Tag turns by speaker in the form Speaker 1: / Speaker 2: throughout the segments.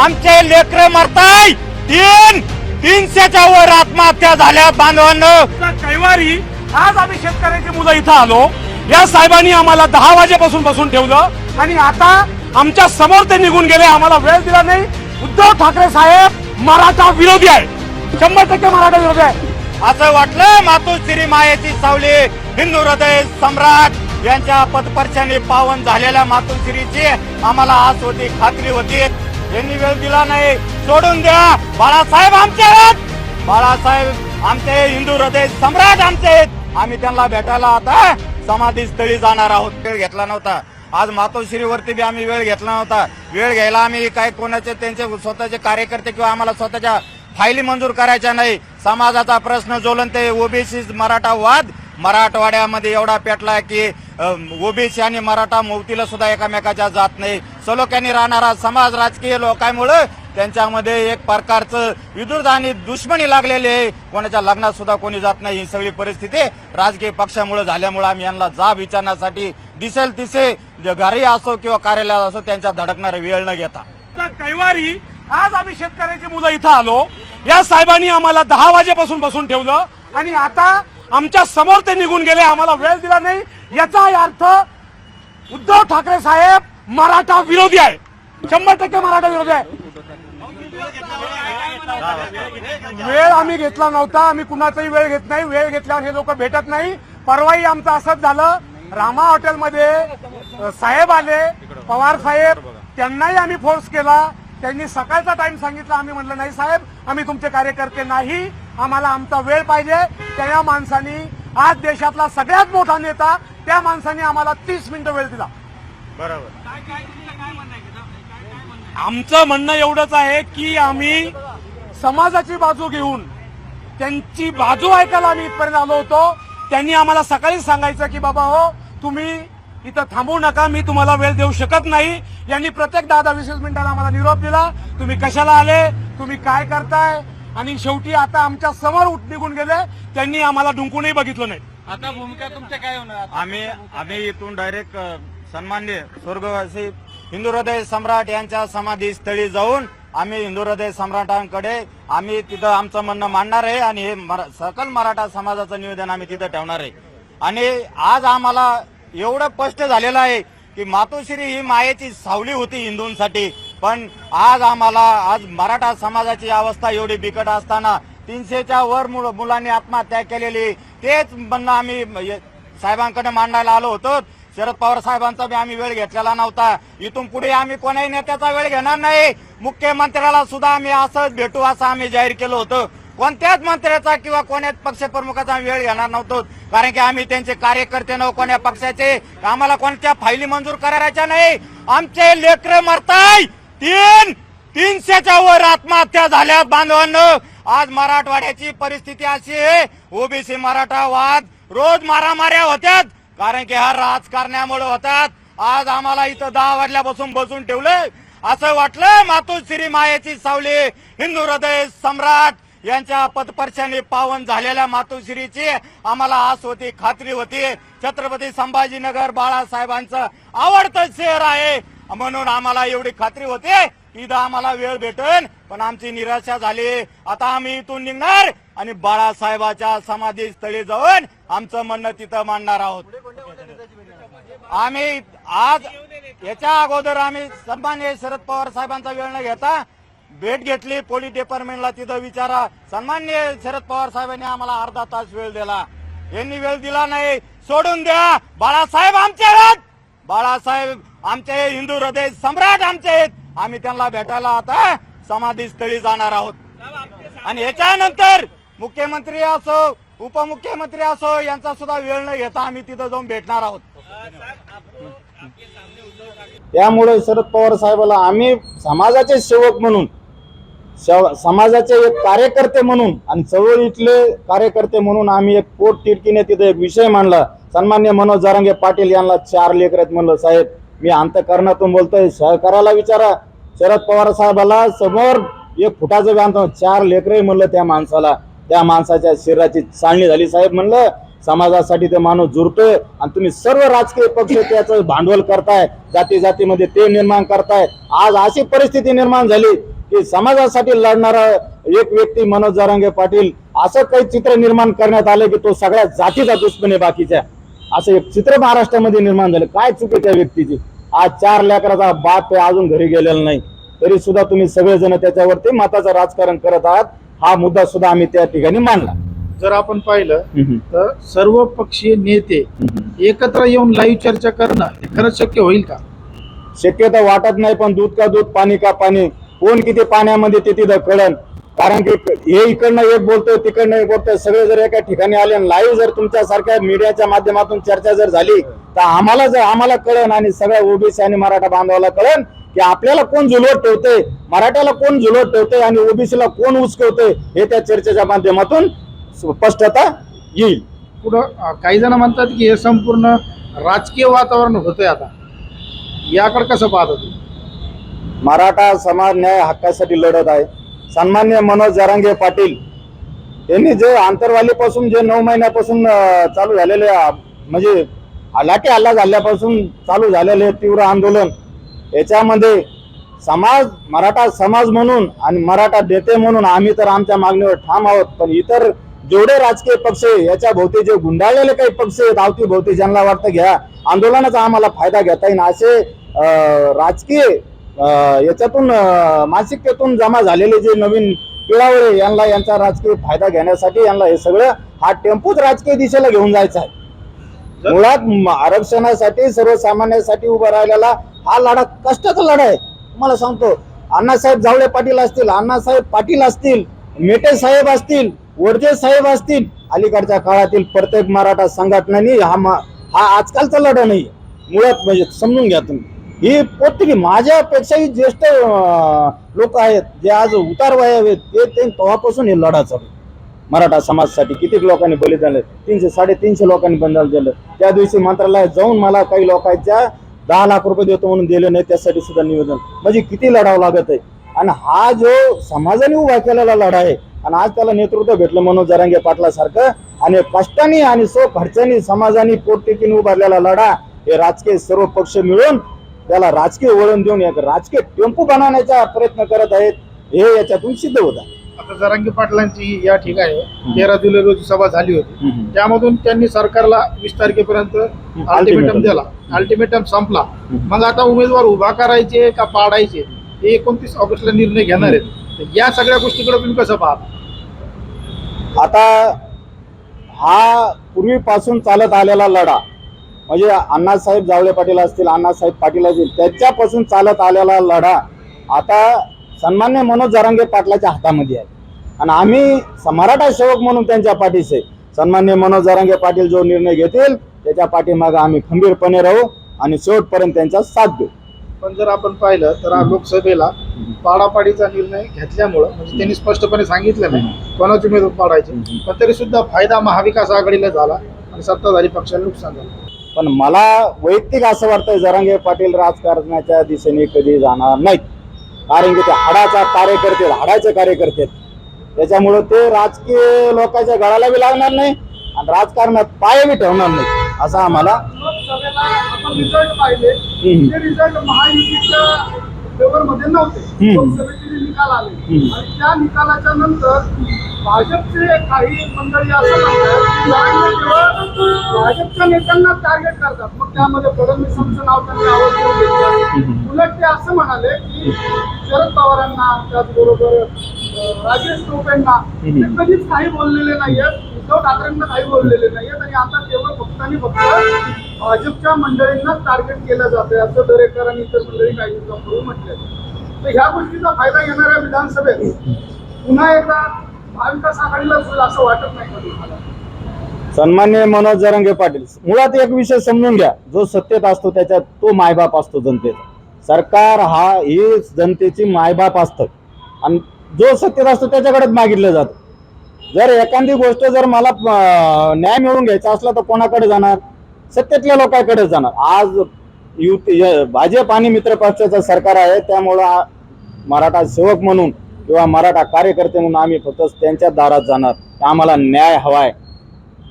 Speaker 1: आमचे लेकर मरताय. तीन तीनशेच्या वर आत्महत्या झाल्या बांधवांनो. कैवारी आज आम्ही शेतकऱ्याची मुलं इथं आलो. या साहेबांनी आम्हाला दहा वाजेपासून बसून ठेवलं. आणि आता आमच्यासमोर ते निघून गेले आम्हाला वेळ दिला नाही. उद्धव ठाकरे साहेब मराठा विरोधी आहे शंभर टक्के मराठा विरोधी आहे असं वाटलं मातोश्री मायेची सावली हिंदू हृदय सम्राट यांच्या पदपर्शाने पावन झालेल्या मातोश्रीची आम्हाला आस होती खात्री होती. यांनी वेळ दिला नाही. सोडून द्या. बाळासाहेब आमचे आहेत. बाळासाहेब आमचे हिंदू हृदय सम्राट आमचे आहेत. आम्ही त्यांना भेटायला आता समाधी स्थळी जाणार आहोत. वेळ घेतला नव्हता. आज मातोश्रीवरती बी आम्ही वेळ घेतला नव्हता. वेळ घ्यायला आम्ही काय कोणाचे त्यांचे स्वतःचे कार्यकर्ते किंवा आम्हाला स्वतःच्या फायली मंजूर करायच्या नाही. समाजाचा प्रश्न ज्वलंत ओबीसी मराठा वाद. मराठवाड्यामध्ये एवढा पेटला की ओबीसी आणि मराठा मोवतीला सुद्धा एकामेकाच्या जात नाही. सलोख्याने राहणारा समाज राजकीय लोकांमुळे त्यांच्यामध्ये एक प्रकारचं विदुर्ध आणि दुश्मनी लागलेली आहे. कोणाच्या लग्नात सुद्धा कोणी जात नाही. ही सगळी परिस्थिती राजकीय पक्षामुळे झाल्यामुळे आम्ही यांना जाब विचारण्यासाठी दिसेल तिसे जे घरी असो किंवा कार्यालयात असो त्यांच्या धडकणारा वेळ न घेता. कैवारी आज आम्ही शेतकऱ्याची मुलं इथं आलो. या साहेबांनी आम्हाला दहा वाजेपासून बसून ठेवलं. आणि आता आमच्यासमोर ते निघून गेले. आम्हाला वेळ दिला नाही. याचा अर्थ उद्धव ठाकरे साहेब मराठा विरोधी आहे. शंभर टक्के मराठा विरोधी आहे. वेळ आम्ही घेतला नव्हता आम्ही कुणाचाही वेळ घेत नाही. वेळ घेतल्यावर हे लोक भेटत नाही. परवाही आमचं असंच झालं. रामा हॉटेलमध्ये साहेब आले पवार साहेब त्यांनाही आम्ही फोर्स केला. त्यांनी सकाळचा टाइम सांगितला. आम्ही म्हटलं नाही साहेब आम्ही तुमचे कार्यकर्ते नाही. आम्हाला आमचा वेळ पाहिजे. त्या माणसानी आज देशातला सगळ्यात मोठा नेता त्या माणसाने आम्हाला तीस मिनिटं वेळ दिला. आमचं म्हणणं एवढंच आहे की आम्ही समाजाची बाजू घेऊन त्यांची बाजू ऐकायला आम्ही इथपर्यंत आलो होतो. त्यांनी आम्हाला सकाळी सांगायचं की बाबा हो तुम्ही इथं थांबू नका मी तुम्हाला वेळ देऊ शकत नाही. यांनी प्रत्येक दहा दहा वीस वीस मिनिटाला आम्हाला निरोप दिला. तुम्ही कशाला आले? तुम्ही काय करताय? आणि शेवटी आता आमच्यासमोर उठ निघून गेले. त्यांनी आम्हाला डुंकूनही बघितलं नाही.
Speaker 2: आता भूमिका तुमच्या काय होणार?
Speaker 1: आम्ही आम्ही इथून डायरेक्ट सन्मान्य स्वर्गवासी हिंदू हृदय सम्राट यांच्या समाधी स्थळी जाऊन आम्ही हिंदू हृदय सम्राटांकडे आम्ही तिथं आमचं म्हणणं मांडणार आहे आणि हे मरा- सकल मराठा समाजाचं निवेदन आम्ही तिथं ठेवणार आहे. आणि आज आम्हाला एवढं स्पष्ट झालेलं आहे की मातोश्री ही मायेची सावली होती हिंदूंसाठी. पण आज आम्हाला आज मराठा समाजाची अवस्था एवढी बिकट असताना तीनशेच्या वर मुलांनी आत्महत्या केलेली तेच म्हणणं आम्ही साहेबांकडे मांडायला आलो होतो. शरद पवार साहेबांचा बी आम्ही वेळ घेतलेला नव्हता. इथून पुढे आम्ही कोणाही नेत्याचा वेळ घेणार नाही. मुख्यमंत्र्याला सुद्धा आम्ही असंच भेटू असं आम्ही जाहीर केलं होतं. कोणत्याच मंत्र्याचा किंवा कोण्याच पक्षप्रमुखाचा आम्ही वेळ घेणार नव्हतो. कारण की आम्ही त्यांचे कार्यकर्ते नव्ह कोण्या पक्षाचे. आम्हाला कोणत्या फायली मंजूर करायच्या नाही. आमचे लेकर मरताय. तीन तीनशेच्या वर आत्महत्या झाल्या बांधवांनो. आज मराठवाड्याची परिस्थिती अशी आहे. ओबीसी मराठा वाद रोज मारामाऱ्या होत्यात. कारण की हा राजकारण्यामुळे होतात. आज आम्हाला इथं दहा वाजल्यापासून बसून ठेवलंय असं वाटलं मातोश्री मायेची सावली हिंदू हृदय सम्राट यांच्या पदपर्शाने पावन झालेल्या मातोश्रीची आम्हाला आस होती खात्री होती. छत्रपती संभाजीनगर बाळासाहेबांचं आवडतं शहर आहे. म्हणून आम्हाला एवढी खात्री होते. इथं आम्हाला वेळ भेटेल पण आमची निराशा झाली. आता आम्ही इथून निघणार आणि बाळासाहेबाच्या समाधी स्थळी जाऊन आमचं म्हणणं तिथं मांडणार आहोत. आम्ही आज याच्या अगोदर आम्ही सन्मान्य शरद पवार साहेबांचा वेळ न घेता भेट घेतली. पोलीस डिपार्टमेंटला तिथं विचारा. सन्मान्य शरद पवार साहेबांनी आम्हाला अर्धा तास वेळ दिला. यांनी वेळ दिला नाही. सोडून द्या. बाळासाहेब आमचे आहेत. बाळासाहेब आमचे हिंदू हृदय सम्राट आमचे आहेत. आम्ही त्यांना भेटायला आता समाधी स्थळी जाणार आहोत. आणि याच्यानंतर मुख्यमंत्री असो उपमुख्यमंत्री असो यांचा सुद्धा वेळ न घेता आम्ही तिथं जाऊन भेटणार आहोत.
Speaker 3: त्यामुळे शरद पवार साहेबाला आम्ही समाजाचे सेवक म्हणून समाजाचे एक कार्यकर्ते म्हणून आणि चळवळीतले कार्यकर्ते म्हणून आम्ही एक पोट तिडकीने तिथे एक विषय मांडला. सन्मान्य मनोज जारंगे पाटील यांना चार लेकर आहेत म्हणलं साहेब मी अंतकरणातून बोलतोय सहकाराला विचारा. शरद पवार साहेबाला समोर एक फुटाचं बांधतो चार लेकरही म्हणलं त्या माणसाला त्या माणसाच्या शरीराची चालणी झाली. साहेब म्हणलं
Speaker 1: समाजासाठी ते माणूस जुरतोय आणि तुम्ही सर्व राजकीय पक्ष त्याचं भांडवल करताय जाती जातीमध्ये ते निर्माण करताय. आज अशी परिस्थिती निर्माण झाली की समाजासाठी लढणारा एक व्यक्ती मनोज जरांगे पाटील असं काही चित्र निर्माण करण्यात आलं की तो सगळ्या जातीचा दुश्मन आहे बाकीच्या. असं एक चित्र महाराष्ट्रामध्ये निर्माण झालं. काय चुकी त्या व्यक्तीची? आज चार लेकराचा बाप अजून घरी गेलेला नाही. तरी सुद्धा तुम्ही सगळेजण त्याच्यावरती मताचं राजकारण करत आहात. हा मुद्दा सुद्धा आम्ही त्या ठिकाणी मांडला.
Speaker 4: जर आपण पाहिलं तर सर्व पक्षीय नेते एकत्र येऊन लाईव्ह चर्चा करणं हे खरंच शक्य होईल का?
Speaker 1: शक्यता वाटत नाही पण दूध का दूध पाणी का पाणी कोण किती पाण्यामध्ये ते तिथं कळण. कारण की हे इकडनं एक बोलतोय तिकडनं एक बोलतोय सगळे जर एका ठिकाणी आले लाईव्ह जर तुमच्या सारख्या मीडियाच्या माध्यमातून चर्चा जर झाली तर आम्हाला जर आम्हाला कळण आणि सगळ्या ओबीसी आणि मराठा बांधवाला कळण की आपल्याला कोण झुलवत ठेवतंय मराठ्याला कोण झुलवत ठेवतंय आणि ओबीसीला कोण उचकवतंय हे त्या चर्चेच्या माध्यमातून स्पष्टता येईल.
Speaker 4: पुढं काही जण म्हणतात की हे संपूर्ण राजकीय वातावरण होतंय आता. याकडे कसं पाहता तुम्ही?
Speaker 1: मराठा समाज न्याय हक्कासाठी लढत आहे. सन्मान्य मनोज जरांगे पाटील यांनी जे आंतरवालीपासून जे नऊ महिन्यापासून चालू झालेले म्हणजे लाठी हल्ला झाल्यापासून चालू झालेले तीव्र आंदोलन याच्यामध्ये समाज मराठा समाज म्हणून आणि मराठा नेते म्हणून आम्ही तर आमच्या मागणीवर ठाम आहोत. पण इतर जेवढे राजकीय पक्ष याच्या भोवती जे गुंडाळलेले काही पक्ष आहेत आवती भोवती ज्यांना वाटतं घ्या आंदोलनाचा आम्हाला फायदा घेता येईल असे राजकीय याच्यातून मानसिकतेतून जमा झालेले जे नवीन पिढावळे आहे, यांना यांचा राजकीय फायदा घेण्यासाठी यांना हे सगळं हा टेम्पोच राजकीय दिशेला घेऊन जायचा आहे. मुळात आरक्षणासाठी सर्वसामान्यांसाठी उभा राहिलेला हा लढा कष्टाचा लढा आहे. तुम्हाला सांगतो अण्णासाहेब जावळे पाटील असतील अण्णासाहेब पाटील असतील मेटे साहेब असतील वडजे साहेब असतील अलीकडच्या काळातील प्रत्येक मराठा संघटनांनी हा मा- हा आजकालचा लढा नाही मुळात म्हणजे समजून घ्या तुम्ही. ही प्रत्येकी माझ्यापेक्षाही ज्येष्ठ लोक आहेत जे आज उतार वय आहेत ते ते तेव्हापासून हे लढा चालू मराठा समाजासाठी किती लोकांनी बलिदान दिलं? तीनशे साडेतीनशे लोकांनी बलिदान दिलं. त्या दिवशी मंत्रालयात जाऊन मला काही लोकांच्या दहा लाख रुपये देतो म्हणून दिले नाही त्यासाठी सुद्धा निवेदन. म्हणजे किती लढावं लागत आहे? आणि हा जो समाजाने उभा केलेला लढा आहे आणि आज त्याला नेतृत्व भेटलं मनोज जरांगे पाटलासारखं. आणि कष्टाने आणि सो खर्चाने समाजाने पोटतिकीने उभारलेला लढा हे राजकीय सर्व पक्ष मिळून त्याला राजकीय वळण देऊन एक राजकीय टेम्पो बनवण्याचा प्रयत्न करत आहेत. हे याच्यातून सिद्ध होत आहे.
Speaker 4: आता जरांगी पाटलांची या ठिकाणी तेरा जुलै रोजी सभा झाली होती. त्यामधून त्यांनी सरकारला वीस तारखेपर्यंत अल्टिमेटम दिला. अल्टिमेटम संपला. मग आता उमेदवार उभा करायचे का पाडायचे हे एकोणतीस ऑगस्टला निर्णय घेणार आहेत. तर या सगळ्या गोष्टीकडे तुम्ही कसं पाहता?
Speaker 1: आता हा पूर्वीपासून चालत आलेला लढा म्हणजे अण्णासाहेब जावळे पाटील असतील अण्णासाहेब पाटील असतील त्याच्यापासून चालत आलेला लढा आता सन्मान्य मनोज जरांगे पाटलाच्या हातामध्ये आहे. आणि आम्ही मराठा सेवक म्हणून त्यांच्या पाठीशी सन्मान्य मनोज जरांगे पाटील जो निर्णय घेतील त्याच्या पाठीमागे आम्ही खंबीरपणे राहू आणि शेवटपर्यंत त्यांचा साथ देऊ.
Speaker 4: पण जर आपण पाहिलं तर हा लोकसभेला पाडापाडीचा निर्णय घेतल्यामुळं म्हणजे त्यांनी स्पष्टपणे सांगितलं नाही. कोणाचे उमेदवार पाडायचे? पण तरी सुद्धा फायदा महाविकास आघाडीला झाला आणि सत्ताधारी पक्षाला नुकसान झालं.
Speaker 1: पण मला वैयक्तिक असं वाटतं जरांगे पाटील राजकारणाच्या दिशेने कधी जाणार नाहीत. कारण की ते हाडाचा कार्यकर्ते हाडाचे कार्यकर्ते. त्याच्यामुळं ते राजकीय लोकांच्या गळाला बी लागणार नाही आणि राजकारणात पाय बी ठेवणार नाही असं आम्हाला
Speaker 4: लोकसभेला आपण रिझल्ट पाहिले. ते रिझल्ट महायुतीच्या लेवलमध्ये नव्हते. लोकसभेचे निकाल आले. आणि त्या निकालाच्या नंतर भाजपचे काही मंडळी असं म्हणतात भाजपच्या नेत्यांना टार्गेट करतात मग त्यामध्ये फडणवीसांचं नाव त्यांनी घेतलं उलट ते असं म्हणाले की शरद पवारांना त्याचबरोबर राजेश टोपेंना ते. कधीच काही बोललेले नाहीयेत उद्धव ठाकरेंना काही बोललेले नाहीयेत आणि आता केवळ फक्त आणि फक्त भाजपच्या मंडळींना टार्गेट केलं जात आहे असं दरेकर आणि इतर मंडळी काही दिवसांपूर्वी म्हटले तर ह्या गोष्टीचा फायदा घेणाऱ्या विधानसभेत पुन्हा एकदा महाविकास आघाडीला होईल असं वाटत नाही का तुम्हाला.
Speaker 1: सन्मान्य मनोज जरंगे पाटील मुळात एक विषय समजून घ्या. जो सत्तेत असतो त्याच्यात तो मायबाप असतो जनतेचा. सरकार हा ही जनतेची मायबाप असतं. आणि जो सत्तेत असतो त्याच्याकडेच मागितलं जातं. जर एखादी गोष्ट जर मला न्याय मिळवून घ्यायचा असला तर कोणाकडे जाणार? सत्तेतल्या लोकांकडे जाणार. आज युती भाजप आणि मित्र पक्षाचं सरकार आहे त्यामुळं मराठा सेवक म्हणून किंवा मराठा कार्यकर्ते म्हणून आम्ही फक्त त्यांच्या दारात जाणार. आम्हाला न्याय हवाय.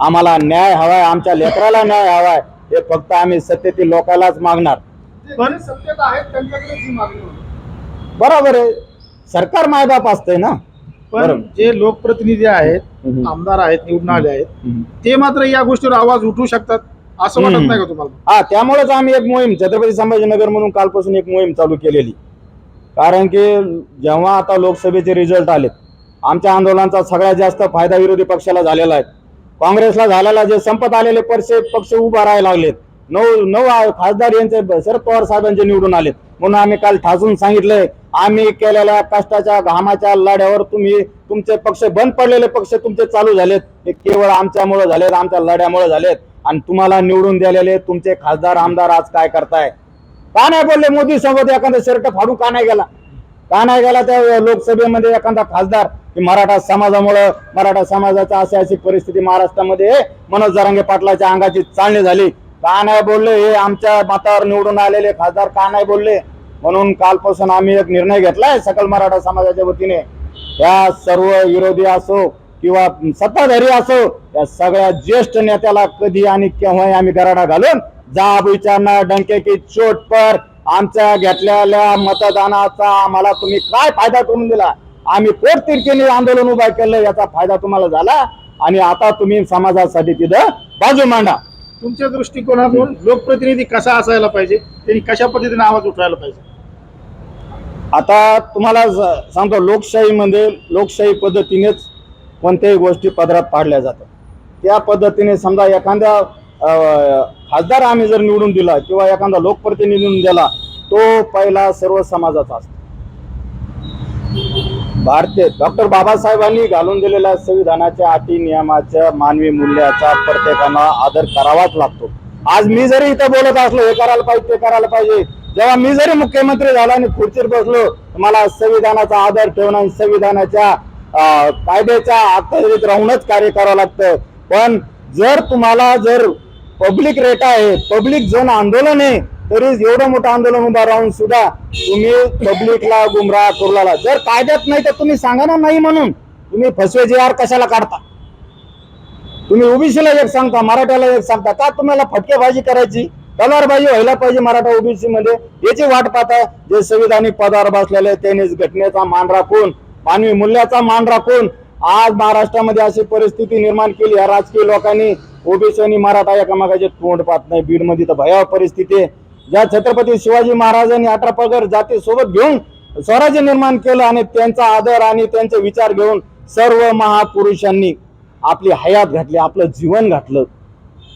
Speaker 1: आम्हाला न्याय हवाय आमच्या लेकराला न्याय हवाय. हे फक्त आम्ही सत्तेतील लोकांनाच मागणार. बरोबर आहे. सरकार मायबाप असतंय ना?
Speaker 4: पण. जे लोकप्रतिनिधी आहेत. आमदार आहेत निवडून आले आहेत. ते मात्र या गोष्टीवर आवाज उठवू शकतात असं वाटत. नाही का तुम्हाला
Speaker 1: हा त्यामुळेच आम्ही एक मोहीम छत्रपती संभाजीनगर म्हणून कालपासून एक मोहीम चालू केलेली कारण की जेव्हा आता लोकसभेचे रिझल्ट आले आमच्या आंदोलनाचा सगळ्यात जास्त फायदा विरोधी पक्षाला झालेला आहे काँग्रेसला झालेला जे संपत आलेले पक्ष पक्ष उभा राहायला लागलेत नऊ नऊ खासदार यांचे शरद पवार साहेबांचे निवडून आलेत म्हणून आम्ही काल ठासून सांगितलंय आम्ही केलेल्या कष्टाच्या घामाच्या लढ्यावर तुम्ही तुमचे पक्ष बंद पडलेले पक्ष तुमचे चालू झालेत. हे केवळ आमच्यामुळे झालेत आमच्या लढ्यामुळे झालेत. आणि तुम्हाला निवडून दिलेले तुमचे खासदार आमदार आज काय करताय? का नाही बोलले मोदी सोबत एखादा शर्ट फाडून का नाही गेला? का नाही गेला त्या लोकसभेमध्ये एखादा खासदार? की मराठा समाजामुळं मराठा समाजाचा अशी अशी परिस्थिती महाराष्ट्रामध्ये मनोज जरांगे पाटलाच्या अंगाची चालणी झाली. का नाही बोलले हे आमच्या मतावर निवडून आलेले खासदार? का नाही बोलले? म्हणून कालपासून आम्ही एक निर्णय घेतलाय सकल मराठा समाजाच्या वतीने. या सर्व विरोधी असो किंवा सत्ताधारी असो या सगळ्या ज्येष्ठ नेत्याला कधी आणि केव्हाही आम्ही गराडा घालून जाब विचारणार डंके की चोट पर आमच्या घेतलेल्या मतदानाचा आम्हाला तुम्ही काय फायदा करून दिला? आम्ही पोटतिरकीने आंदोलन उभा केलं याचा फायदा तुम्हाला झाला? आणि आता तुम्ही समाजासाठी तिथं बाजू मांडा.
Speaker 4: तुमच्या दृष्टिकोनातून लोकप्रतिनिधी कसा असायला पाहिजे? त्यांनी कशा पद्धतीने आवाज उठवायला पाहिजे?
Speaker 1: आता तुम्हाला सांगतो लोकशाहीमध्ये लोकशाही पद्धतीनेच कोणत्याही गोष्टी पदरात पाडल्या जातात. त्या पद्धतीने समजा एखाद्या खासदार आम्ही जर निवडून दिला किंवा एखादा लोकप्रतिनिधी निवडून दिला तो पहिला सर्व समाजाचा असतो. भारतीय डॉक्टर बाबासाहेबांनी घालून दिलेल्या संविधानाच्या अटी नियमाच्या मानवी मूल्याचा प्रत्येकानं आदर करावाच लागतो. आज मी जरी इथं बोलत असलो हे करायला पाहिजे ते करायला पाहिजे जेव्हा मी जरी मुख्यमंत्री झाला आणि खुर्चीवर बसलो मला संविधानाचा आदर ठेवणं आणि संविधानाच्या कायद्याच्या अखत्यारीत राहूनच कार्य करावं लागतं. पण जर तुम्हाला जर पब्लिक रेट आहे पब्लिक जन आंदोलन आहे तरी एवढं मोठं आंदोलन उभं राहून सुद्धा तुम्ही पब्लिकला गुमराह करू लागला. जर कायद्यात नाही तर तुम्ही सांगा ना नाही म्हणून. तुम्ही फसवे जे आर कशाला काढता? तुम्ही ओबीसीला एक सांगता मराठ्याला एक सांगता का तुम्हाला फटकेबाजी करायची? तलवारबाजी व्हायला पाहिजे मराठा ओबीसी मध्ये. याची वाट पाहता जे संविधानिक पदावर बसलेले त्यांनीच घटनेचा मान राखून मानवी मूल्याचा मान राखून आज महाराष्ट्रामध्ये अशी परिस्थिती निर्माण केली. या राजकीय लोकांनी ओबीसी आणि मराठा एकामेकाचे तोंड पाहत नाही. बीडमध्ये तर भयावह परिस्थिती आहे. ज्या छत्रपती शिवाजी महाराजांनी अठरा पगार जाती सोबत घेऊन स्वराज्य निर्माण केलं आणि त्यांचा आदर आणि त्यांचे विचार घेऊन सर्व महापुरुषांनी आपली हयात घातली आपलं जीवन घातलं.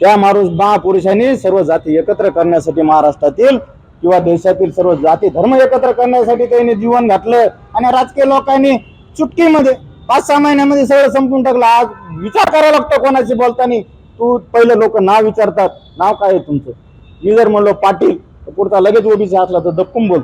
Speaker 1: त्या माणूस महापुरुषांनी सर्व जाती एकत्र करण्यासाठी महाराष्ट्रातील किंवा देशातील सर्व जाती धर्म एकत्र करण्यासाठी त्यांनी जीवन घातलं आणि राजकीय लोकांनी चुटकीमध्ये पाच सहा महिन्यामध्ये सगळं संपून टाकलं. आज विचार करावा लागतो कोणाशी बोलताना. तू पहिले लोक नाव विचारतात. नाव काय आहे तुमचं? मी जर म्हणलो पाटील तर पुढचा लगेच ओबीसी असला तर दपकून बोल.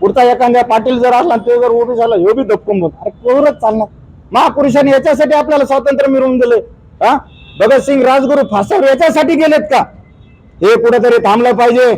Speaker 1: पुढचा एखाद्या पाटील जर असला ते जर ओबीसी आला ह्यो बी दपकून बोल. अरे कोरच चालणार. महापुरुषांनी याच्यासाठी आपल्याला स्वातंत्र्य मिळवून दिले हा? भगतसिंग राजगुरू फासावर याच्यासाठी गेलेत का? हे कुठेतरी थांबलं पाहिजे.